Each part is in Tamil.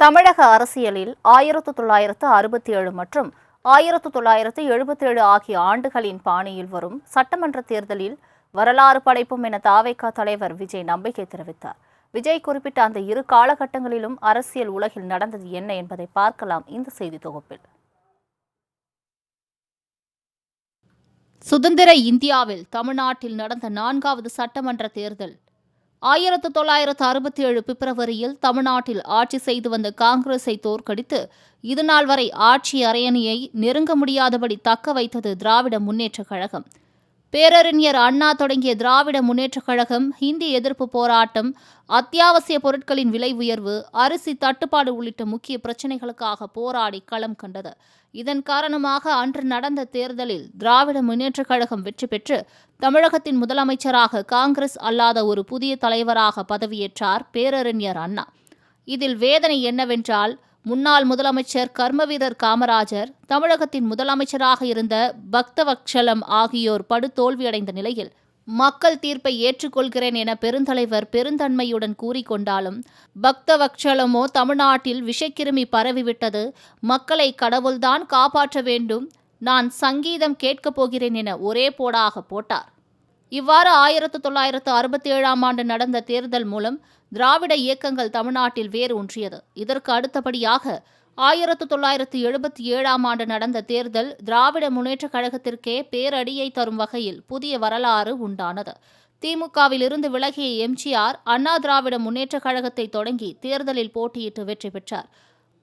தமிழக அரசியலில் ஆயிரத்து தொள்ளாயிரத்து அறுபத்தி ஏழு மற்றும் ஆயிரத்து தொள்ளாயிரத்து எழுபத்தேழு ஆகிய ஆண்டுகளின் பாணியில் வரும் சட்டமன்ற தேர்தலில் வரலாறு படைப்போம் என தாவேகா தலைவர் விஜய் நம்பிக்கை தெரிவித்தார். விஜய் குறிப்பிட்ட அந்த இரு காலகட்டங்களிலும் அரசியல் உலகில் நடந்தது என்ன என்பதை பார்க்கலாம் இந்த செய்தி தொகுப்பில். சுதந்திர இந்தியாவில் தமிழ்நாட்டில் நடந்த நான்காவது சட்டமன்ற தேர்தல் ஆயிரத்து தொள்ளாயிரத்து அறுபத்தி ஏழு பிப்ரவரியில் தமிழ்நாட்டில் ஆட்சி செய்து வந்த காங்கிரஸை தோற்கடித்து இதுநாள் வரை ஆட்சி அரையணியை நெருங்க முடியாதபடி தக்க வைத்தது திராவிட முன்னேற்றக் கழகம். பேரறிஞர் அண்ணா தொடங்கிய திராவிட முன்னேற்றக் கழகம் ஹிந்தி எதிர்ப்பு போராட்டம் அத்தியாவசிய பொருட்களின் விலை உயர்வு அரிசி தட்டுப்பாடு உள்ளிட்ட முக்கிய பிரச்சினைகளுக்காக போராடி களம் கண்டது. இதன் காரணமாக அன்று நடந்த தேர்தலில் திராவிட முன்னேற்றக் கழகம் வெற்றி பெற்று தமிழகத்தின் முதலமைச்சராக காங்கிரஸ் அல்லாத ஒரு புதிய தலைவராக பதவியேற்றார் பேரறிஞர் அண்ணா. இதில் வேதனை என்னவென்றால் முன்னாள் முதலமைச்சர் கர்மவீரர் காமராஜர் தமிழகத்தின் முதலமைச்சராக இருந்த பக்தவக்ஷலம் ஆகியோர் படுதோல்வியடைந்த நிலையில் மக்கள் தீர்ப்பை ஏற்றுக்கொள்கிறேன் என பெருந்தலைவர் பெருந்தன்மையுடன் கூறிக்கொண்டாலும் பக்தவக்ஷலமோ தமிழ்நாட்டில் விஷக்கிருமி பரவிவிட்டது. மக்களை கடவுள்தான் காப்பாற்ற வேண்டும். நான் சங்கீதம் கேட்கப் போகிறேன் என ஒரே போடாக போட்டார். இவ்வாறு ஆயிரத்து தொள்ளாயிரத்து அறுபத்தி ஏழாம் ஆண்டு நடந்த தேர்தல் மூலம் திராவிட இயக்கங்கள் தமிழ்நாட்டில் வேறு ஒன்றியது. இதற்கு அடுத்தபடியாக ஆயிரத்து தொள்ளாயிரத்து எழுபத்தி ஏழாம் ஆண்டு நடந்த தேர்தல் திராவிட முன்னேற்றக் கழகத்திற்கே பேரடியை தரும் வகையில் புதிய வரலாறு உண்டானது. திமுகவில் இருந்து விலகிய எம்ஜிஆர் அண்ணா திராவிட முன்னேற்றக் கழகத்தை தொடங்கி தேர்தலில் போட்டியிட்டு வெற்றி பெற்றார்.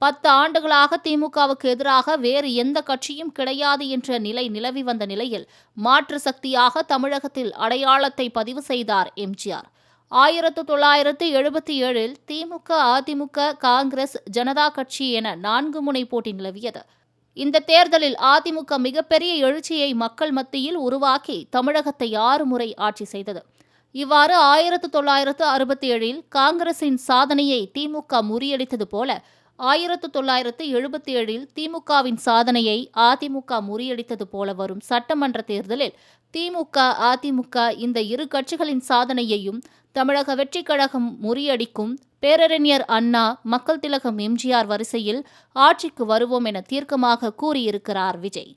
பத்து ஆண்டுகளாக திமுகவுக்கு எதிராக வேறு எந்த கட்சியும் கிடையாது என்ற நிலை நிலவி வந்த நிலையில் மாற்று சக்தியாக தமிழகத்தில் அடையாளத்தை பதிவு செய்தார் எம்ஜிஆர். ஆயிரத்து தொள்ளாயிரத்து எழுபத்தி ஏழில் திமுக அதிமுக காங்கிரஸ் ஜனதா கட்சி என நான்கு முனை போட்டி நிலவியது. இந்த தேர்தலில் அதிமுக மிகப்பெரிய எழுச்சியை மக்கள் மத்தியில் உருவாக்கி தமிழகத்தை ஆறு முறை ஆட்சி செய்தது. இவ்வாறு ஆயிரத்து தொள்ளாயிரத்து அறுபத்தி ஏழில் காங்கிரசின் சாதனையை திமுக முறியடித்தது போல ஆயிரத்து தொள்ளாயிரத்து எழுபத்தி ஏழில் திமுகவின் சாதனையை அதிமுக முறியடித்தது போல வரும் சட்டமன்ற தேர்தலில் திமுக அதிமுக இந்த இரு கட்சிகளின் சாதனையையும் தமிழக வெற்றிக் கழகம் முறியடிக்கும் பேரறிஞர் அண்ணா மக்கள் திலகம் எம்ஜிஆர் வரிசையில் ஆட்சிக்கு வருவோம் என தீர்க்கமாக கூறியிருக்கிறார் விஜய்.